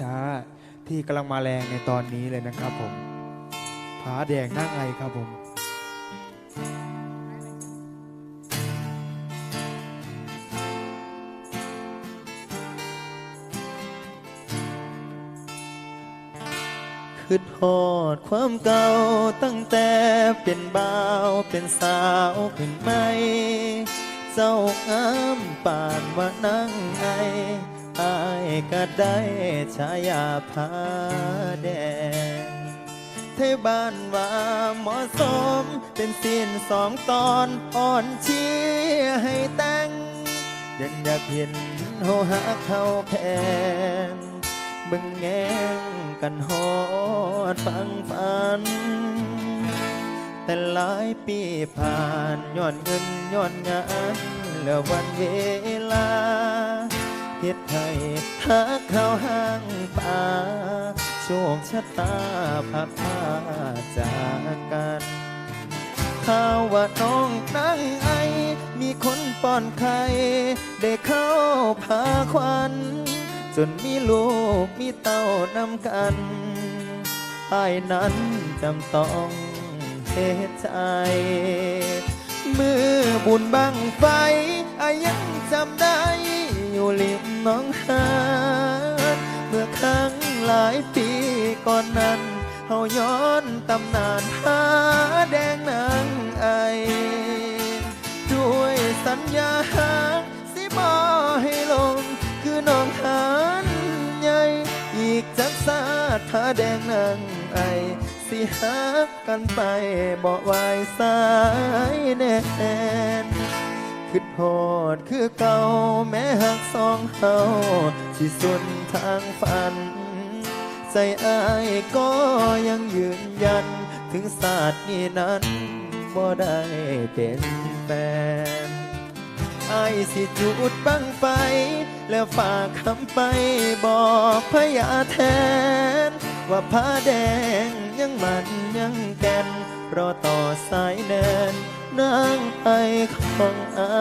ช้าๆที่กำลังมาแรงในตอนนี้เลยนะครับผมผาแดงนั่งไอครับผม คืดหอดความเก่าตั้งแต่เป็นบ่าวเป็นสาวขึ้นไหม เจ้างามป่านว่านั่งไอ อายก็ได้ฉายาผาแดงเทบ้านว่าเหมาะสม เป็นสิ้นสองตอนอ่อนชียร์ให้แต่งยังอยากเห็นเฮาหักเขาแพงบิ่งแงงกันฮอดฟังฝัน แต่หลายปีผ่านย้อนเงินย้อนงานแล้ววันเวลา เฮ็ดให้หักเขาห่างป่าโชคชะตาพัดพาจากกันข่าวว่าน้องนั่งไอ มีคนป้อนไข่ได้เข้าพาควัน จนมีลูกมีเต้านำกันไอ้นั้นจำต้องเหตุใจ มือบุญบังไฟไอ้ายังจำได้ อยู่ริมน้องหานเมื่อครั้งหลายปีก่อนนั้นเฮาย้อนตำนานหาแดงนางไอ ด้วยสัญญาหางสิบอให้ลง คือน้องหานใหญ่อีกจักสาถ้าแดงนางไอ สิหักกันไปบอกไว้สายแน่ คือโหดคือเก่าแม้หักสองเฮาสิสุนทางฝัน ใจอายก็ยังยืนยัน ถึงศาสตร์นี้นั้นบ่ได้เป็นแฟนอายสิจุดบังไฟ แล้วฝากคำไปบอกพญาแทน ว่าผ้าแดงยังมันยังแก่นรอต่อสายแดนนางไอของอา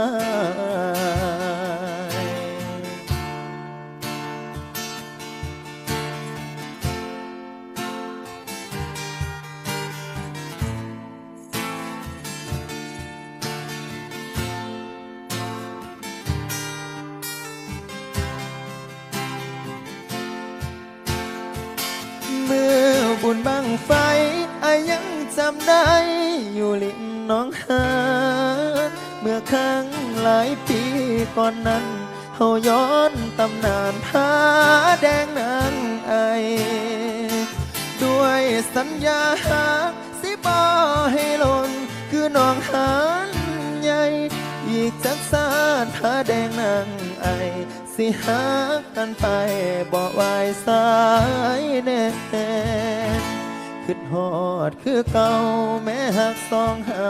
ยเมื่อบุ น้องหานเมื่อครั้งหลายปีก่อนนั้นเฮาย้อนตำนานผาแดงนางไอ ด้วยสัญญาหากสิบอให้หลนคือน้องหานใหญ่ อีกจักสาดผาแดงนางไอ สิหักกันไปบอกไว้สายแน่ คือหอดคือเก่าแม้หักสองเฮา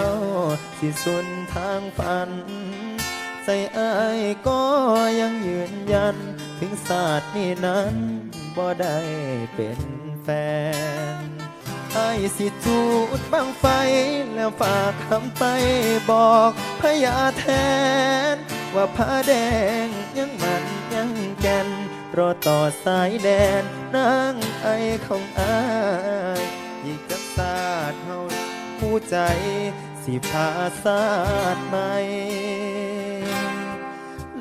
สิสุนทางฝัน ใจอายก็ยังยืนยัน ถึงศาสตร์นี้นั้นบ่ได้เป็นแฟนไอ้สิจูดบังไฟ แล้วฝากคำไปบอกพญาแทน ว่าผ้าแดงยังมันยังแก่นรอต่อสายแดนนางไอของอาย อีกจักศาสเฮาผู้ใจสิพาศาสใหม่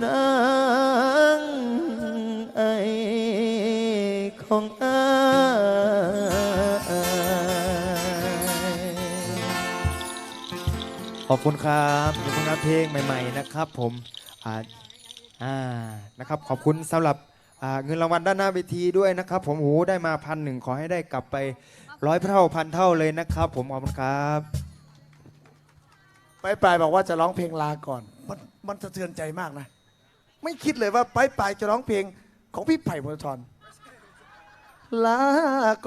นางไอของอายขอบคุณครับขอบคุณครับเพลงใหม่ ๆ นะครับ ผมอ่าอ่านะครับ ขอบคุณสำหรับเงินรางวัลด้านหน้าเวทีด้วยนะครับ ผมโอ้ได้มาพันหนึ่งขอให้ได้กลับไป ร้อยเท่าพันเท่าเลยนะครับ ผมขอบคุณครับ ไปปลายบอกว่าจะร้องเพลงลาก่อน มันมันสะเทือนใจมากนะ ไม่คิดเลยว่าไปปลายจะร้องเพลงของพี่ไผ่พงศธรลา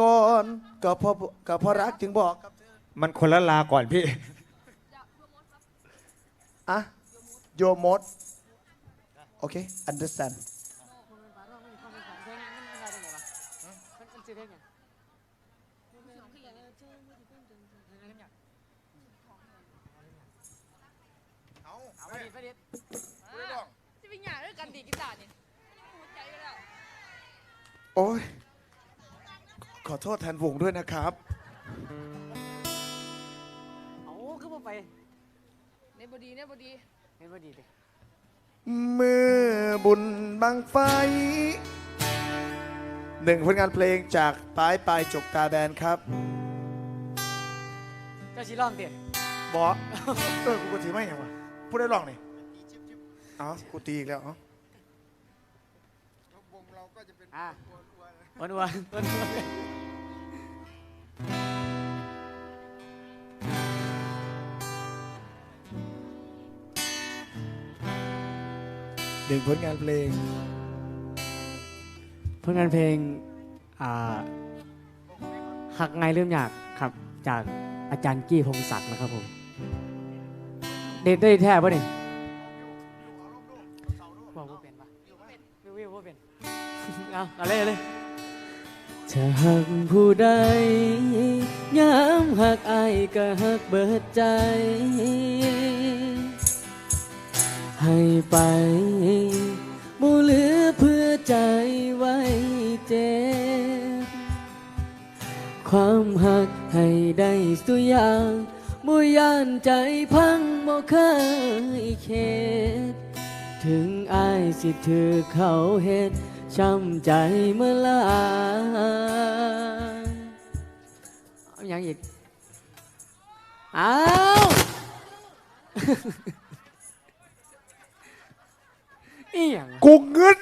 ก่อนก็พอก็พอรักจึงบอกมันคนละลาก่อนพี่ อะโยมดโอเค understand จะเป็นอย่างเรื่องการดีดกีตาร์นี่หัวใจอยู่แล้ว โอ้ย ขอโทษแทนวงด้วยนะครับเอาขึ้นมาไปเนบดีเนบดี เห็นว่าดีดิเมื่อบุญบังไฟ หนึ่งผลงานเพลงจากปลายปลายจกตาแบนครับเจ้าชิร้องดิบอเออกูก็ถือไม่ยังวะ พูดได้ลองนี่เอ๋อกูตีอีกแล้วเอ้าอะวันวันวันวันหนึ่งผลงานเพลง ผลงานเพลงอ่าหักไงเริ่มอยากครับจากอาจารย์กี้พงศักดิ์นะครับผม เด็ดได้แท้ป่ะเนี่ยบอกว่าเป็นปะวิววิวว่าเป็นเอาเอาเลยเอาเลยจะหักผู้ใดย้ำหักอายก็หักเบิดใจ ให้ไปบูเหลือเพื่อใจไว้เจ็บความหักให้ได้สุอยาง บ่ยานใจพังบ่เคยเข็ดถึงอายสิถือเขาเฮ็ดช้ำใจเมื่อลาเอาอย่างอีกอ้าวอีหยังกูเงิด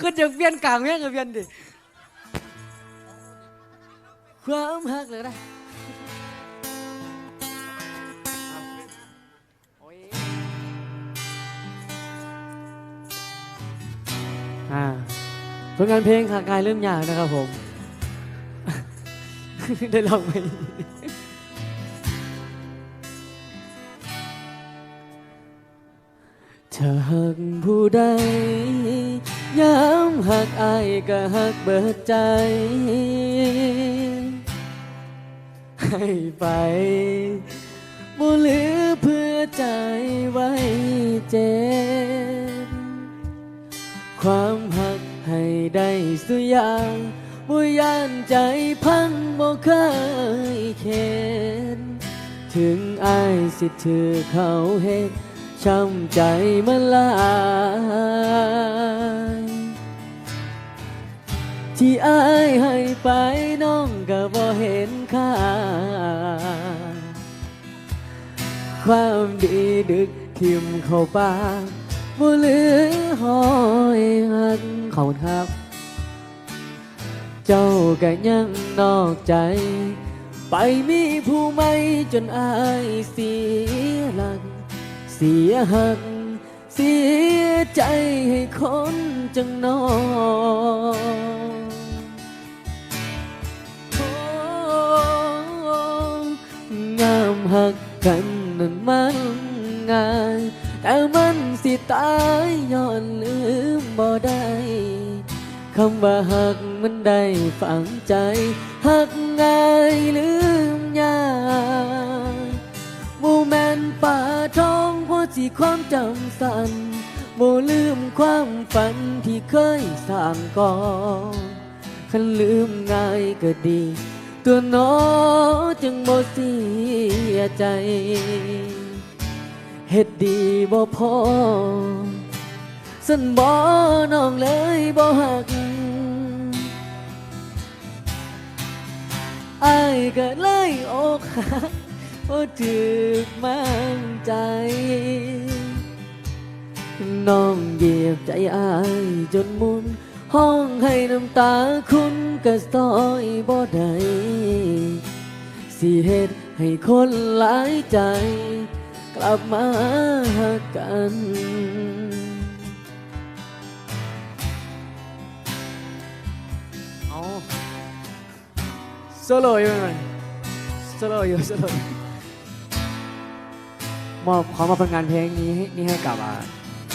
คือจะเปลี่ยนกลางแม่งก็เปลี่ยนดิความหักเลยนะ อ่าผลงานเพลงขากายเริ่มยากนะครับผม ได้ลองไหมถ้าหักผู้ใดย้ำหักอายก็หักเบิดใจ ให้ไปบ่เหลือเพื่อใจไว้เจ็บ ความหักให้ได้สุยาบ่ยานใจพังบ่เคยเข็นถึงอายสิถือเขาเฮ็ดช้ำใจมันลายที่อายให้ไปน้องก็บ่เห็นค่า ความดีดึกทิมเข้าปาก บ่เหลือหอยหักขอบคุณครับ เจ้าก็ยังนอกใจ ไปมีผู้ใหม่จนอายเสียหลัก เสียหัก เสียใจให้คนจังนองโอ้งามหักกันนั้นมันง่าย แต่มันสิตายย้อนลืมบ่ได้คำว่าหักมันได้ฝังใจหักง่ายลืมยากบูแมนป่าทองเพราะที่ความจำสันบูลืมความฝันที่เคยสร้างก่อนคันลืมง่ายก็ดี ตัวน้อจึงบ่เสียใจ เฮ็ดดีบ่พอสันบ่น้องเลยบ่หักอายก็เลยอกหักบ่ถึกมั่งใจ น้องเหยียบใจอายจนมุน ห้องให้น้ำตาคุณก็ซอยบ่ได้สิเฮ็ดให้คนหลายใจ กลับมาหากันเอาโซโล่อยู่ไหมโซโล่อยู่โซโล่อยู่มอบขอมาผลงานเพลงนี้ให้นี่ให้กับอ่า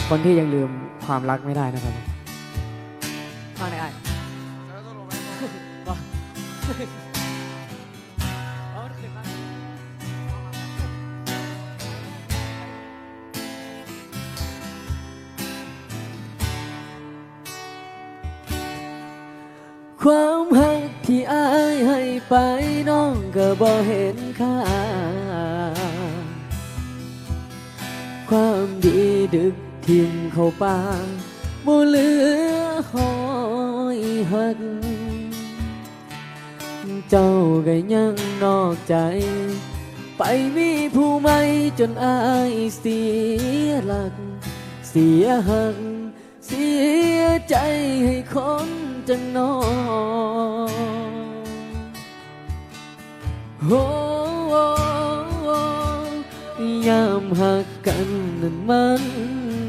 คนที่ยังลืมความรักไม่ได้นะครับฟังได้ไอ้ องก็บ่เห็นค่า ความดีดึกทิมเข้าป่าบ่เหลือหอยหัก เจ้าก็ยังนอกใจ ไปมีผู้ใหม่จนอายเสียหลัก เสียหัก เสียใจให้คนจังนอง โอ้ยามหักกันนั้นมัน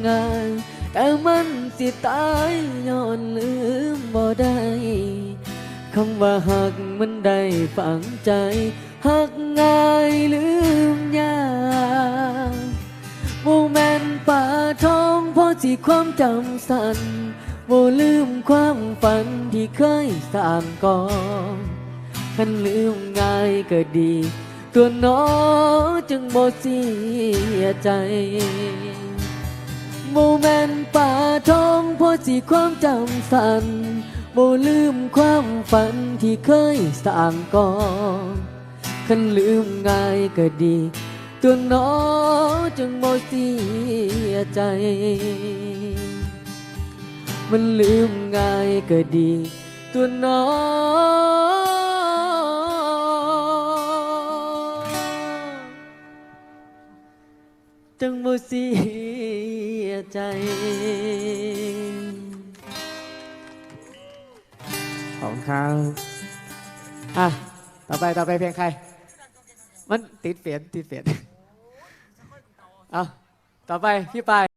ง่ายแต่มันสิตายย้อนลืมบ่ได้คำว่าหักมันได้ฝังใจหักง่ายลืมยากโมแมนป่าทองเพราะที่ความจำสั้นโมลืมความฝันที่เคยสร้างก่อน คันลืมง่ายก็ดี ตัวน้อจึงบ่เสียใจโมแมนป่าทองเพราะสิความจำสั้นโมลืมความฝันที่เคยสร้างก่อนคันลืมง่ายก็ดีตัวน้อจึงบ่เสียใจ มันลืมง่ายก็ดี ตัวน้อ จังบ่เสียใจ ขอบคุณครับอะ ต่อไปต่อไปเพลงใคร มันติดเปลี่ยนติดเปลี่ยนเอาต่อไปพี่ปาย